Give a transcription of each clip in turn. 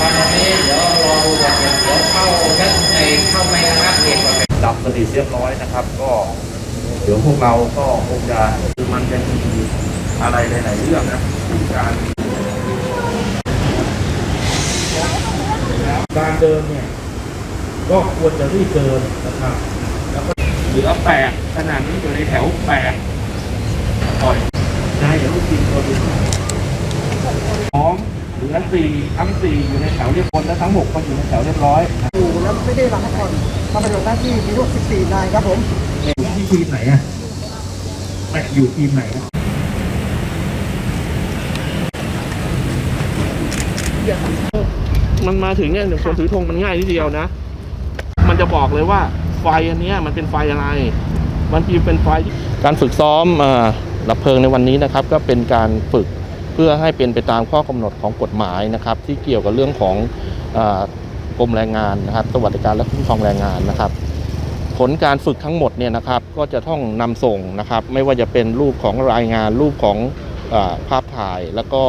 วันวันนี้เดี๋ยวรอดูก่อนเดี๋ยวเข้าด้านในเข้าไประงับเหตุก่อนดับสนิเรียบร้อยนะครับ ก็เดี๋ยวพวกเราก็คงจะคือมันจะมีอะไรหลายๆเรื่องนะที่การการเดินเนี่ยก็ควรจะรีบเดินนะครับ แล้วก็เหลือแปดขนาดนี้อยู่ในแถวแปดปล่อยได้เดี๋ยวลูกทีมตัวดูสองเหลือสี่ ทั้งสี่อยู่ในแถวเรียบร้อยและทั้งหกก็อยู่ในแถวเรียบร้อยอยู่แล้วไม่ได้รับผ่อนทำประโยชน์หน้าที่มีทั้งหมด14 นายครับผมอยู่ที่ทีมไหนอะแม่อยู่ทีมไหนอะมันมาถึงเนี่ยหนึ่งคนถือธงมันง่ายนิดเดียวนะ มันจะบอกเลยว่าไฟอันเนี้ยมันเป็นไฟอะไรมันคือเป็นไฟที่การฝึกซ้อมเอ่อดับเพลิงในวันนี้นะครับ ก็เป็นการฝึก เพื่อให้เป็นไปตามข้อกำหนดของกฎหมายนะครับ ที่เกี่ยวกับเรื่องของอกรมแรงงานนะครับ สวัสดิการและคุ้มครองแรงงานนะครับ ผลการฝึกทั้งหมดเนี่ยนะครับ ก็จะต้องนำส่งนะครับ ไม่ว่าจะเป็นรูปของรายงานรูปของอภาพถ่ายแล้วก็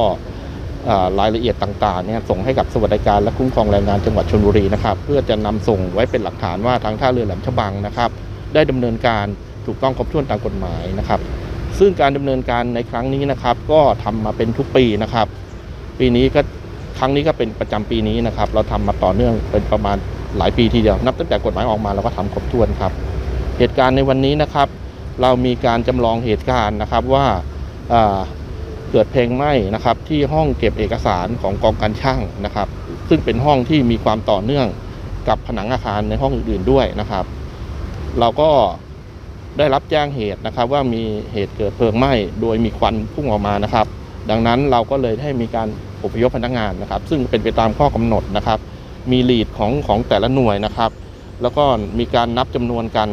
รายละเอียดต่างๆเนี่ยส่งให้กับสวัสดิการและคุ้มครองแรงงานจังหวัดชลบุรีนะครับ เพื่อจะนำส่งไว้เป็นหลักฐานว่าทางท่าเรือแหลมฉบังนะครับ ได้ดำเนินการถูกต้องครบถ้วนตามกฎหมายนะครับ ซึ่งการดำเนินการในครั้งนี้นะครับ ก็ทำมาเป็นทุกปีนะครับ ปีนี้ก็ครั้งนี้ก็เป็นประจำปีนี้นะครับ เราทำมาต่อเนื่องเป็นประมาณหลายปีทีเดียวนับตั้งแต่กฎหมายออกมาเราก็ทำครบถ้วนครับ เหตุการณ์ในวันนี้นะครับ เรามีการจำลองเหตุการณ์นะครับว่าอ่าเกิดเพลิงไหม้นะครับ ที่ห้องเก็บเอกสารของกองการช่างนะครับ ซึ่งเป็นห้องที่มีความต่อเนื่องกับผนังอาคารในห้องอื่นๆด้วยนะครับ เราก็ ได้รับแจ้งเหตุนะครับ ว่ามีเหตุเกิดเพลิงไหม้โดยมีควันพุ่งออกมานะครับ ดังนั้นเราก็เลยให้มีการอพยพพนักงานนะครับ ซึ่งเป็นไปตามข้อกำหนดนะครับ มีลีดของของแต่ละหน่วยนะครับ แล้วก็มีการนับจำนวนกัน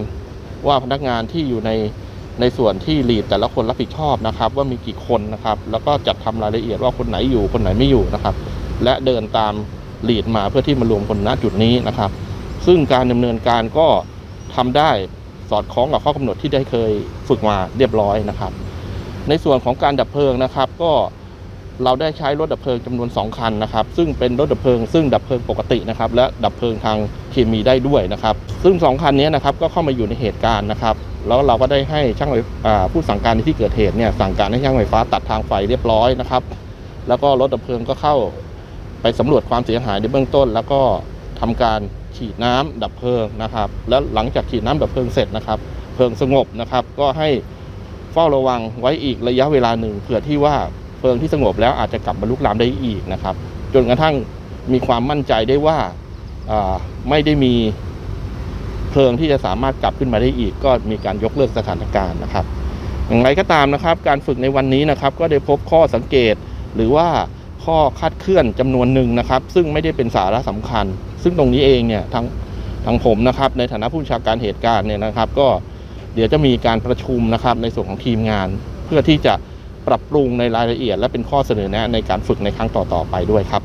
ว่าพนักงานที่อยู่ในในส่วนที่ลีดแต่ละคนรับผิดชอบนะครับ ว่ามีกี่คนนะครับ แล้วก็จัดทำรายละเอียดว่าคนไหนอยู่คนไหนไม่อยู่นะครับ และเดินตามลีดมาเพื่อที่มารวมคนณจุดนี้นะครับ ซึ่งการดำเนินการก็ทำได้ สอดคล้องกับข้อกำหนดที่ได้เคยฝึกมาเรียบร้อยนะครับ ในส่วนของการดับเพลิงนะครับ ก็เราได้ใช้รถดับเพลิงจำนวน 2 คันนะครับ ซึ่งเป็นรถดับเพลิง ซึ่งดับเพลิงปกตินะครับ และดับเพลิงทางเคมีได้ด้วยนะครับ ซึ่ง 2 คันนี้นะครับก็เข้ามาอยู่ในเหตุการณ์นะครับ แล้วเราก็ได้ให้ช่างไฟผู้สั่งการในที่เกิดเหตุเนี่ยสั่งการให้ช่างไฟฟ้าตัดทางไฟเรียบร้อยนะครับ แล้วก็รถดับเพลิงก็เข้าไปสำรวจความเสียหายในเบื้องต้น แล้วก็ ทำการฉีดน้ำดับเพลิงนะครับ แล้วหลังจากฉีดน้ำดับเพลิงเสร็จนะครับ เพลิงสงบนะครับ ก็ให้เฝ้าระวังไว้อีกระยะเวลาหนึ่งเผื่อที่ว่าเพลิงที่สงบแล้วอาจจะกลับมาลุกลามได้อีกนะครับ จนกระทั่งมีความมั่นใจได้ว่าอ่าไม่ได้มีเพลิงที่จะสามารถกลับขึ้นมาได้อีก ก็มีการยกเลิกสถานการณ์นะครับ อย่างไรก็ตามนะครับ การฝึกในวันนี้นะครับ ก็ได้พบข้อสังเกตหรือว่าข้อคาดเคลื่อนจำนวนหนึ่งนะครับ ซึ่งไม่ได้เป็นสาระสำคัญ ซึ่งตรงนี้เองเนี่ยทางทางผมนะครับในฐานะผู้บัญชาการเหตุการณ์เนี่ยนะครับ ก็เดี๋ยวจะมีการประชุมนะครับในส่วนของทีมงาน เพื่อที่จะปรับปรุงในรายละเอียด และเป็นข้อเสนอแนะในการฝึกในครั้งต่อๆไปด้วยครับ